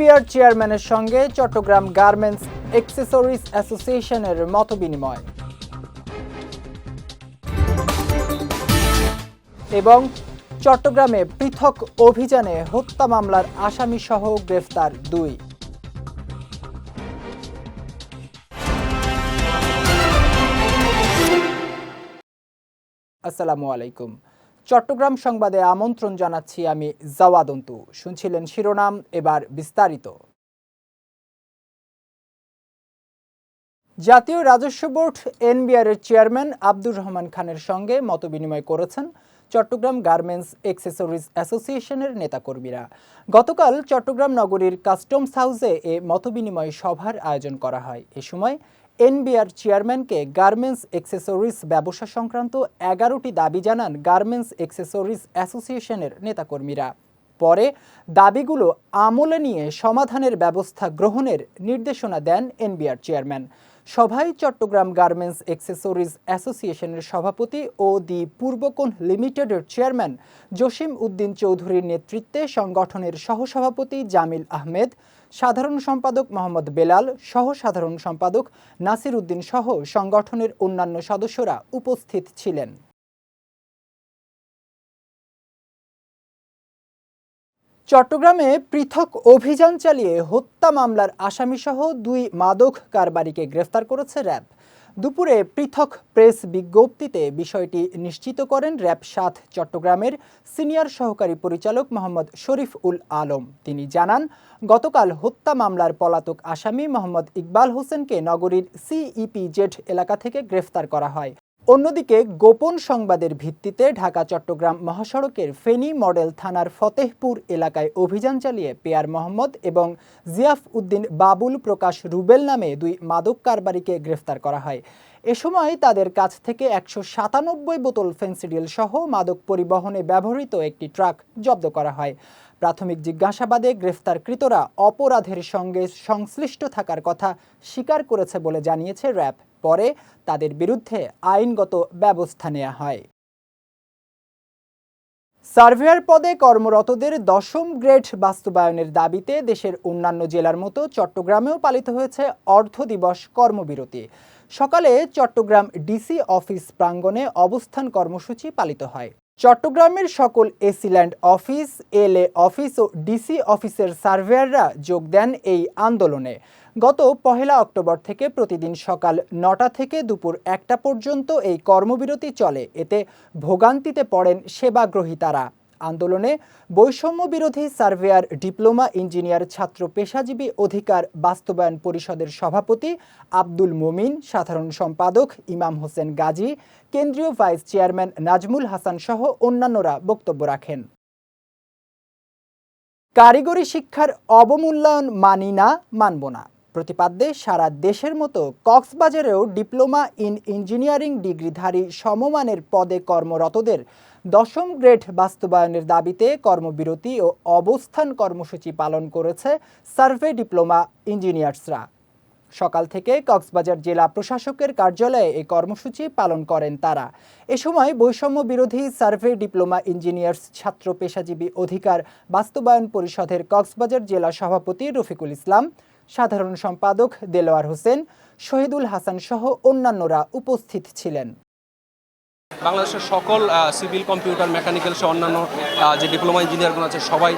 NBR চেয়ারম্যানের সঙ্গে Chittagong garments accessories অ্যাসোসিয়েশনের মতবিনিময়। এবং চট্টগ্রামে পৃথক অভিযানে হত্যা মামলার আসামিসহ গ্রেফতার দুই। আসসালামু আলাইকুম। চট্টগ্রাম সংবাদে আমন্ত্রণ জানাচ্ছি আমি জাওয়াদন্তু শুনছিলেন শিরোনাম, এবার বিস্তারিত। জাতীয় রাজস্ব বোর্ড এনবিআর এর চেয়ারম্যান আব্দুর রহমান খানের সঙ্গে মতবিনিময় করেছেন চট্টগ্রাম গার্মেন্টস এক্সেসরিজ অ্যাসোসিয়েশনের নেতাকর্মীরা। গতকাল চট্টগ্রাম নগরীর কাস্টমস হাউসে এ মতবিনিময় সভার আয়োজন করা হয়। এ সময় এনবিআর চেয়ারম্যানকে গার্মেন্টস এক্সেসরিজ ব্যবসা সংক্রান্ত এগারোটি দাবি জানান গার্মেন্টস এক্সেসরিজ অ্যাসোসিয়েশনের নেতাকর্মীরা। পরে দাবিগুলো আমলে নিয়ে সমাধানের ব্যবস্থা গ্রহণের নির্দেশনা দেন এনবিআর চেয়ারম্যান। সভায় চট্টগ্রাম গার্মেন্টস এক্সেসরিজ অ্যাসোসিয়েশনের সভাপতি ও দি পূর্বকোণ লিমিটেডের চেয়ারম্যান জসিম উদ্দিন চৌধুরীর নেতৃত্বে সংগঠনের সহসভাপতি জামিল আহমেদ সাধারণ সম্পাদক মোহাম্মদ বেলাল সহ সাধারণ সম্পাদক নাসির উদ্দিন সহ সংগঠনের অন্যান্য সদস্যরা উপস্থিত ছিলেন। চট্টগ্রামে পৃথক অভিযান চালিয়ে হত্যা মামলার আসামিসহ দুই মাদক কারবারিকে গ্রেফতার করেছে র্যাব। দুপুরে পৃথক প্রেস বিজ্ঞপ্তিতে বিষয়টি নিশ্চিত করেন র্যাব সাত চট্টগ্রামের সিনিয়র সহকারী পরিচালক মোহাম্মদ শরীফ উল আলম। তিনি জানান, গতকাল হত্যা মামলার পলাতক আসামি মোহাম্মদ ইকবাল হোসেনকে নগরীর সিইপি জেঠ এলাকা থেকে গ্রেফতার করা হয়। অন্যদিকে গোপন সংবাদের ভিত্তিতে ঢাকা, চট্টগ্রাম মহাসড়কের ফেনী মডেল থানার ফতেহপুর এলাকায় অভিযান চালিয়ে পেয়ার মোহাম্মদ এবং জিয়াফ উদ্দিন বাবুল প্রকাশ রুবেল নামে দুই মাদক কারবারিকে গ্রেফতার করা হয়। এ সময় তাদের কাছ থেকে একশো সাতানব্বই বোতল ফেন্সিডিল সহ মাদক পরিবহনে ব্যবহৃত একটি ট্রাক জব্দ করা হয়। প্রাথমিক জিজ্ঞাসাবাদে গ্রেফতারকৃতরা অপরাধের সঙ্গে সংশ্লিষ্ট থাকার কথা স্বীকার করেছে বলে জানিয়েছে র্যাব। পরে তাদের বিরুদ্ধে আইনগত ব্যবস্থা নেওয়া হয়। সার্ভেয়ার পদে কর্মরতদের দশম গ্রেড বাস্তবায়নের দাবিতে দেশের অন্যান্য জেলার মতো চট্টগ্রামেও পালিত হয়েছে অর্ধ দিবস কর্মবিরতি। সকালে চট্টগ্রাম ডিসি অফিস প্রাঙ্গণে অবস্থান কর্মসূচি পালিত হয়। চট্টগ্রামের সকল AC land office, LA office ও ডিসি অফিসের সার্ভেয়াররা যোগ দেন এই আন্দোলনে। গত পহেলা অক্টোবর থেকে প্রতিদিন সকাল নটা থেকে দুপুর একটা পর্যন্ত এই কর্মবিরতি চলে। এতে ভোগান্তিতে পড়েন সেবাগ্রহীতারা আন্দোলনে বৈষম্য বিরোধী সার্ভেয়ার ডিপ্লোমা ইঞ্জিনিয়ার ছাত্র পেশাজীবী অধিকার বাস্তবায়ন পরিষদের সভাপতি আব্দুল মোমিন, সাধারণ সম্পাদক ইমাম হোসেন গাজী, কেন্দ্রীয় ভাইস চেয়ারম্যান নাজমুল হাসান সহ অন্যান্যরা বক্তব্য রাখেন। কারিগরি শিক্ষার অবমূল্যায়ন মানি না, মানব না। প্রতিপাদ্যে সারা দেশের মতো কক্সবাজারেও ডিপ্লোমা ইন ইঞ্জিনিয়ারিং ডিগ্রিধারী সমমানের পদে কর্মরতদের দশম গ্রেড বাস্তবায়নের দাবিতে কর্মবিরতি ও অবস্থান কর্মসূচি পালন করেছে সার্ভে ডিপ্লোমা ইঞ্জিনিয়ার্সরা। সকাল থেকে কক্সবাজার জেলা প্রশাসকের কার্যালয়ে এই কর্মসূচি পালন করেন তারা। এ সময় বৈষম্য বিরোধী সার্ভে ডিপ্লোমা ইঞ্জিনিয়ার্স ছাত্র পেশাজীবী অধিকার বাস্তবায়ন পরিষদের কক্সবাজার জেলা সভাপতি রফিকুল ইসলাম, সাধারণ সম্পাদক দেলোয়ার হোসেন, শহীদুল হাসান সহ অন্যান্যরা উপস্থিত ছিলেন। বাংলাদেশের সকল সিভিল কম্পিউটার, মেকানিক্যাল সহ অন্যান্য যে ডিপ্লোমা ইঞ্জিনিয়ারগুলো আছে, সবাই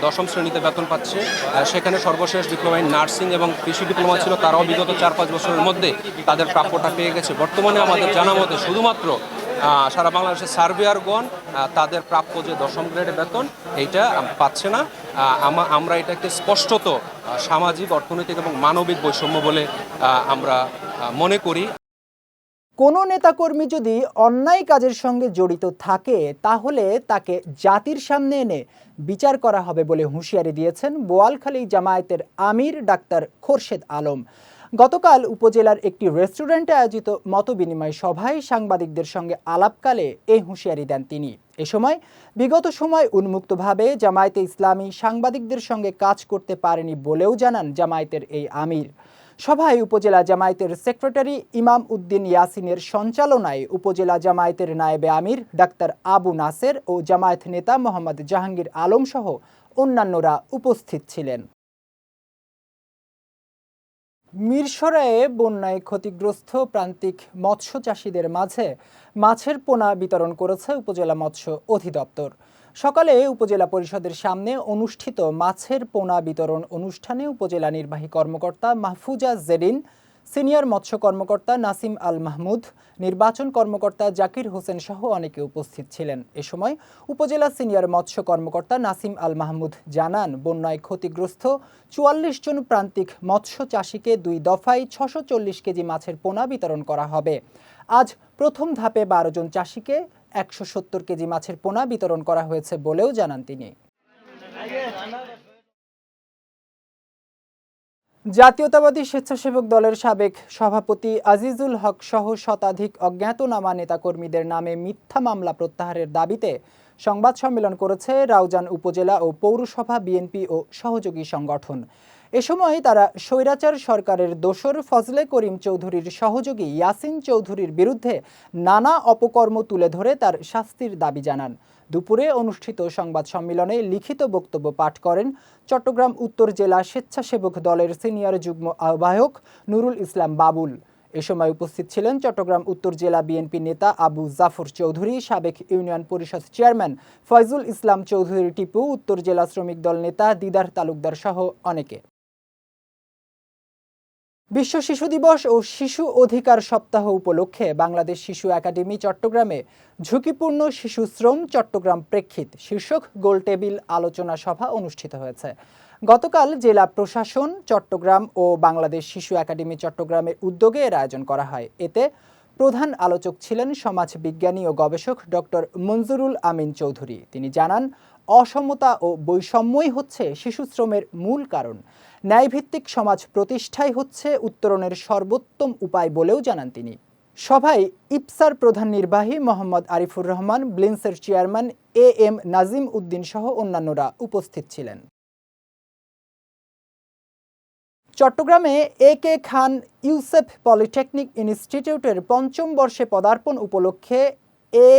দশম শ্রেণীতে বেতন পাচ্ছে। সেখানে সর্বশেষ ডিপ্লোমা ইন নার্সিং এবং কৃষি ডিপ্লোমা ছিল, তারাও বিগত চার পাঁচ বছরের মধ্যে তাদের প্রাপ্যটা পেয়ে গেছে। বর্তমানে আমাদের জানা মতে শুধুমাত্র সারা বাংলাদেশের সার্ভেয়ারগণ তাদের প্রাপ্য যে দশম গ্রেডের বেতন, এইটা পাচ্ছে না। আমা- আমরা এটাকে স্পষ্টত সামাজিক, অর্থনৈতিক এবং মানবিক বৈষম্য বলে আমরা মনে করি। কোনো নেতাকর্মী যদি অন্যায় কাজের সঙ্গে জড়িত থাকে, তাহলে তাকে জাতির সামনে এনে বিচার করা হবে বলে হুঁশিয়ারি দিয়েছেন বোয়ালখালী জামায়াতের আমির ডাক্তার খোরশেদ আলম। গতকাল উপজেলার একটি রেস্টুরেন্টে আয়োজিত মতবিনিময় সভায় সাংবাদিকদের সঙ্গে আলাপকালে এই হুঁশিয়ারি দেন তিনি। এ সময় বিগত সময় উন্মুক্তভাবে জামায়াতে ইসলামী সাংবাদিকদের সঙ্গে কাজ করতে পারেনি বলেও জানান জামায়াতের এই আমির। সভায় উপজেলা জামায়াতের সেক্রেটারি ইমাম উদ্দিন ইয়াসিনের সঞ্চালনায় উপজেলা জামায়াতের নায়েবে আমির, ডাক্তার আবু নাসের ও জামায়াত নেতা মোহাম্মদ জাহাঙ্গীর আলম সহ অন্যান্যরা উপস্থিত ছিলেন। মিরসরায়ে বন্যায় ক্ষতিগ্রস্ত প্রান্তিক মৎস্য চাষিদের মাঝে মাছের পোনা বিতরণ করেছে উপজেলা মৎস্য অধিদপ্তর। সকালে উপজেলা পরিষদের সামনে অনুষ্ঠিত মাছের পোনা বিতরণ অনুষ্ঠানে উপজেলা নির্বাহী কর্মকর্তা মাহফুজা জেরিন সিনিয়র মৎস্য কর্মকর্তা নাসিম আল মাহমুদ, নির্বাচন কর্মকর্তা জাকির হোসেন সহ অনেকে উপস্থিত ছিলেন। এ সময় উপজেলা সিনিয়র মৎস্য কর্মকর্তা নাসিম আল মাহমুদ জানান, বন্যায় ক্ষতিগ্রস্ত চুয়াল্লিশ জন প্রান্তিক মৎস্য চাষীকে দুই দফায় ছশো চল্লিশ কেজি মাছের পোনা বিতরণ করা হবে। আজ প্রথম ধাপে বারো জন চাষীকে একশো সত্তর কেজি মাছের পোনা বিতরণ করা হয়েছে বলেও জানান তিনি। জাতীয়তাবাদী স্বেচ্ছাসেবক দলের সাবেক সভাপতি আজিজুল হক সহ শতাধিক অজ্ঞাতনামা নেতাকর্মীদের নামে মিথ্যা মামলা প্রত্যাহারের দাবিতে সংবাদ সম্মেলন করেছে রাউজান উপজেলা ও পৌরসভা, বিএনপি ও সহযোগী সংগঠন। এ সময় তারা স্বৈরাচার সরকারের দোসর ফজলে করিম চৌধুরীর সহযোগী ইয়াসিন চৌধুরীর বিরুদ্ধে নানা অপকর্ম তুলে ধরে তার শাস্তির দাবি জানান। দুপুরে অনুষ্ঠিত সংবাদ সম্মেলনে লিখিত বক্তব্য পাঠ করেন চট্টগ্রাম উত্তর জেলা স্বেচ্ছাসেবক দলের সিনিয়র যুগ্ম আহ্বায়ক নুরুল ইসলাম বাবুল। এ সময় উপস্থিত ছিলেন চট্টগ্রাম উত্তর জেলা বিএনপি নেতা আবু জাফর চৌধুরী, সাবেক ইউনিয়ন পরিষদ চেয়ারম্যান ফয়জুল ইসলাম চৌধুরী টিপু, উত্তর জেলা শ্রমিক দল নেতা দিদার তালুকদার সহ অনেকে। বিশ্ব শিশু দিবস ও শিশু অধিকার সপ্তাহ উপলক্ষে বাংলাদেশ শিশু একাডেমি চট্টগ্রামে ঝুঁকিপূর্ণ শিশু শ্রম চট্টগ্রাম প্রেক্ষিত শীর্ষক গোলটেবিল আলোচনা সভা অনুষ্ঠিত হয়েছে। গতকাল জেলা প্রশাসন, চট্টগ্রাম ও বাংলাদেশ শিশু একাডেমি চট্টগ্রামের উদ্যোগে এর আয়োজন করা হয়। এতে প্রধান আলোচক ছিলেন সমাজ বিজ্ঞানী ও গবেষক ডক্টর মঞ্জুরুল আমিন চৌধুরী। তিনি জানান অসমতা ও বৈষম্যই হচ্ছে শিশু শ্রমের মূল কারণ। ন্যায়ভিত্তিক সমাজ প্রতিষ্ঠাই হচ্ছে উত্তরণের সর্বোত্তম উপায় বলেও জানান তিনি। সভায় ইপসার প্রধান নির্বাহী Mohammad Arifur Rahman, ব্লিন্সের chairman A M Nazim Uddin সহ অন্যান্যরা উপস্থিত ছিলেন। চট্টগ্রামে এ কে খান ইউসেফ পলিটেকনিক ইনস্টিটিউটের পঞ্চম বর্ষে পদার্পণ উপলক্ষে এ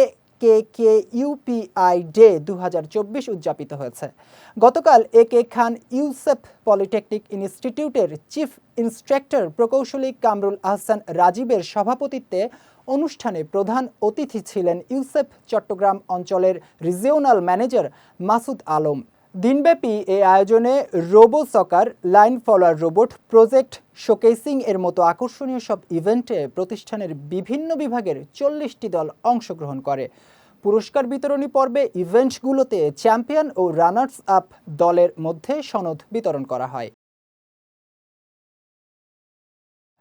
কে কে ইউপিআই ডে দু হাজার চব্বিশ উদযাপিত হয়েছে। গতকাল A K Khan Yousuf polytechnic ইনস্টিটিউটের চিফ ইন্সট্রাক্টর প্রকৌশলী কামরুল আহসান রাজীবের সভাপতিত্বে অনুষ্ঠানে প্রধান অতিথি ছিলেন ইউসেফ চট্টগ্রাম অঞ্চলের রিজিওনাল ম্যানেজার মাসুদ আলম। দিনব্যাপী এই আয়োজনে robo soccer, line follower robot, project showcasing এর মতো আকর্ষণীয় সব ইভেন্টে প্রতিষ্ঠানের বিভিন্ন বিভাগের চল্লিশটি দল অংশগ্রহণ করে। পুরস্কার বিতরণী পর্বে ইভেন্টগুলোতে চ্যাম্পিয়ন ও রানার্স আপ দলের মধ্যে সনদ বিতরণ করা হয়।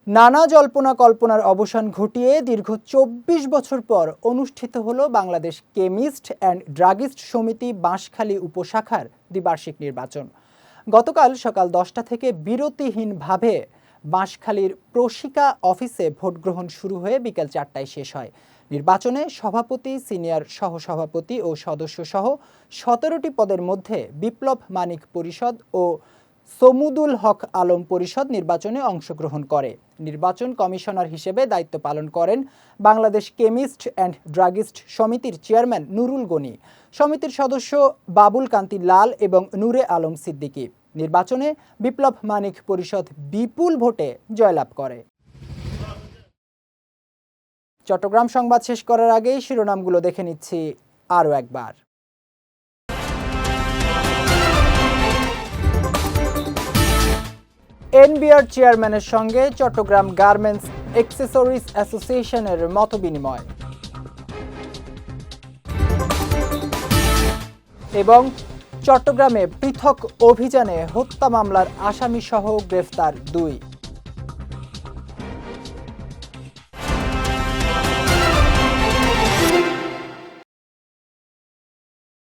নানা জল্পনা কল্পনার অবসান ঘটিয়ে দীর্ঘ চব্বিশ বছর পর অনুষ্ঠিত হল বাংলাদেশ কেমিস্ট অ্যান্ড ড্রাগিস্ট সমিতি বাঁশখালী উপশাখার দ্বিবার্ষিক নির্বাচন। গতকাল সকাল দশটা থেকে বিরতিহীনভাবে বাঁশখালীর প্রশিকা অফিসে ভোট গ্রহণ শুরু হয়ে বিকেল চারটায় শেষ হয়। নির্বাচনে সভাপতি, সিনিয়র সহসভাপতি ও সদস্য সহ সতেরোটি পদের মধ্যে বিপ্লব মানিক পরিষদ ও সমুদুল হক আলম পরিষদ নির্বাচনে অংশগ্রহণ করে। নির্বাচন কমিশনার হিসেবে দায়িত্ব পালন করেন বাংলাদেশ কেমিস্ট অ্যান্ড ড্রাগিস্ট সমিতির চেয়ারম্যান নুরুল গনি, সমিতির সদস্য বাবুল কান্তি লাল এবং নূরে আলম সিদ্দিকী। নির্বাচনে বিপ্লব মানিক পরিষদ বিপুল ভোটে জয়লাভ করে। চট্টগ্রাম সংবাদ শেষ করার আগেই শিরোনামগুলো দেখে নিচ্ছি আরও একবার। এনবিআর চেয়ারম্যানের সঙ্গে চট্টগ্রাম গার্মেন্টস এক্সেসরিজ অ্যাসোসিয়েশনের মতবিনিময়। এবং চট্টগ্রামে পৃথক অভিযানে হত্যা মামলার আসামিসহ গ্রেফতার দুই।